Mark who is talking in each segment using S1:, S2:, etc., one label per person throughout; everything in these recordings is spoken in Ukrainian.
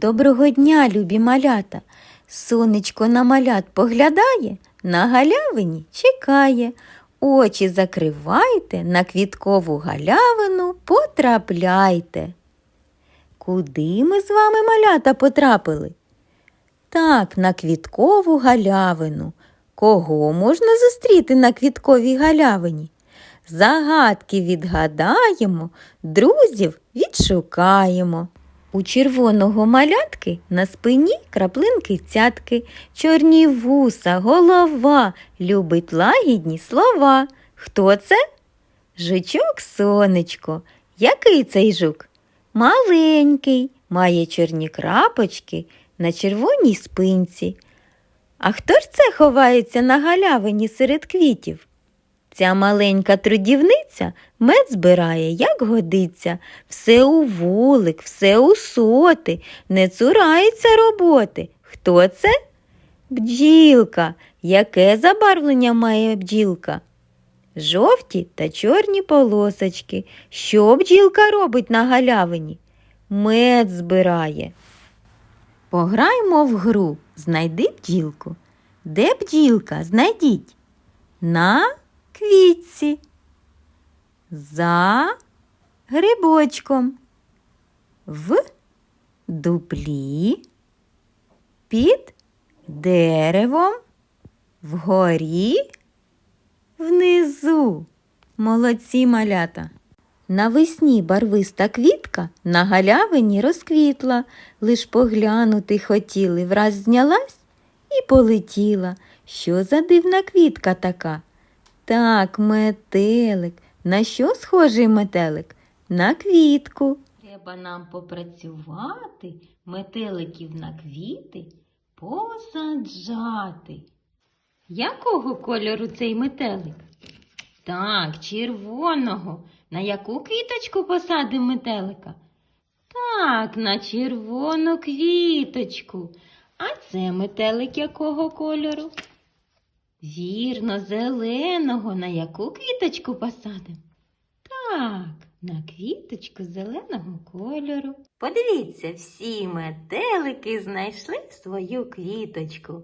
S1: Доброго дня, любі малята. Сонечко на малят поглядає, на галявині чекає. Очі закривайте, на квіткову галявину потрапляйте. Куди ми з вами малята потрапили? Так, на квіткову галявину. Кого можна зустріти на квітковій галявині? Загадки відгадаємо, друзів відшукаємо. У червоного малятки на спині краплинки цятки, чорні вуса, голова, любить лагідні слова. Хто це? Жучок сонечко. Який цей жук? Маленький, має чорні крапочки на червоній спинці. А хто ж це ховається на галявині серед квітів? Ця маленька трудівниця мед збирає, як годиться, все у вулик, все у соти, не цурається роботи. Хто це? Бджілка. Яке забарвлення має бджілка? Жовті та чорні полосочки. Що бджілка робить на галявині? Мед збирає. Пограймо в гру. Знайди бджілку. Де бджілка? Знайдіть. На квітці. За грибочком. В дуплі. Під деревом. Вгорі. Внизу. Молодці малята. Навесні барвиста квітка на галявині розквітла, лиш поглянути хотіли, враз знялась і полетіла. Що за дивна квітка така? Так, метелик. На що схожий метелик? На квітку. Треба нам попрацювати, метеликів на квіти посаджати. Якого кольору цей метелик? Так, червоного. На яку квіточку посадимо метелика? Так, на червону квіточку. А це метелик якого кольору? Вірно, зеленого. На яку квіточку посадимо? Так, на квіточку зеленого кольору. Подивіться, всі метелики знайшли свою квіточку.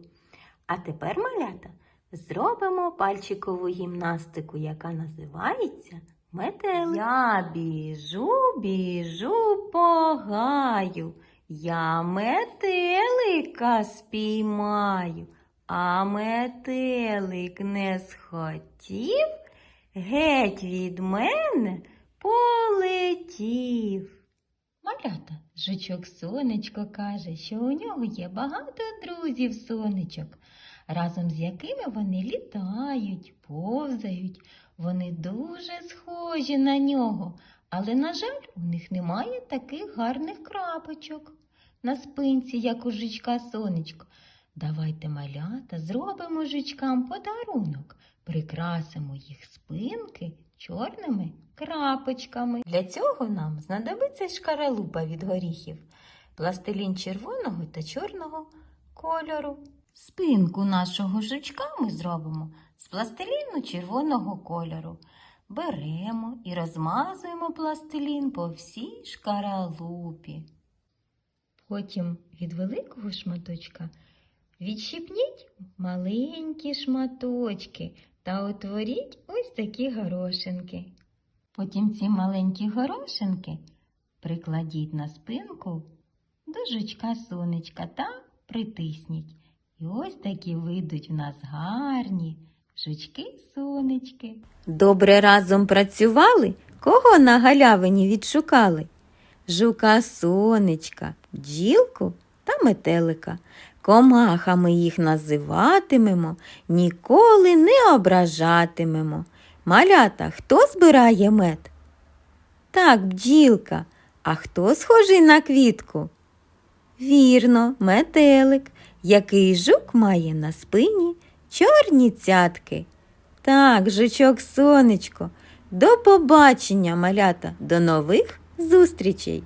S1: А тепер, малята, зробимо пальчикову гімнастику, яка називається метелик. Я біжу, біжу по гаю. Я метелика спіймаю, а метелик не схотів, геть від мене полетів. Малята, жучок сонечко каже, що у нього є багато друзів сонечок, разом з якими вони літають, повзають. Вони дуже схожі на нього, але, на жаль, у них немає таких гарних крапочок на спинці, як у жучка сонечко. Давайте, малята, зробимо жучкам подарунок, прикрасимо їх спинки чорними крапочками. Для цього нам знадобиться шкаралупа від горіхів, пластилін червоного та чорного кольору. Спинку нашого жучка ми зробимо з пластиліну червоного кольору. Беремо і розмазуємо пластилін по всій шкаралупі. Потім від великого шматочка відщипніть маленькі шматочки та утворіть ось такі горошинки. Потім ці маленькі горошинки прикладіть на спинку до жучка сонечка та притисніть. І ось такі вийдуть в нас гарні жучки-сонечки. Добре разом працювали, кого на галявині відшукали? Жука сонечка, бджілку та метелика. Комахами їх називатимемо, ніколи не ображатимемо. Малята, хто збирає мед? Так, бджілка. А хто схожий на квітку? Вірно, метелик, який жук має на спині чорні цятки. Так, жучок сонечко. До побачення, малята, до нових зустрічей!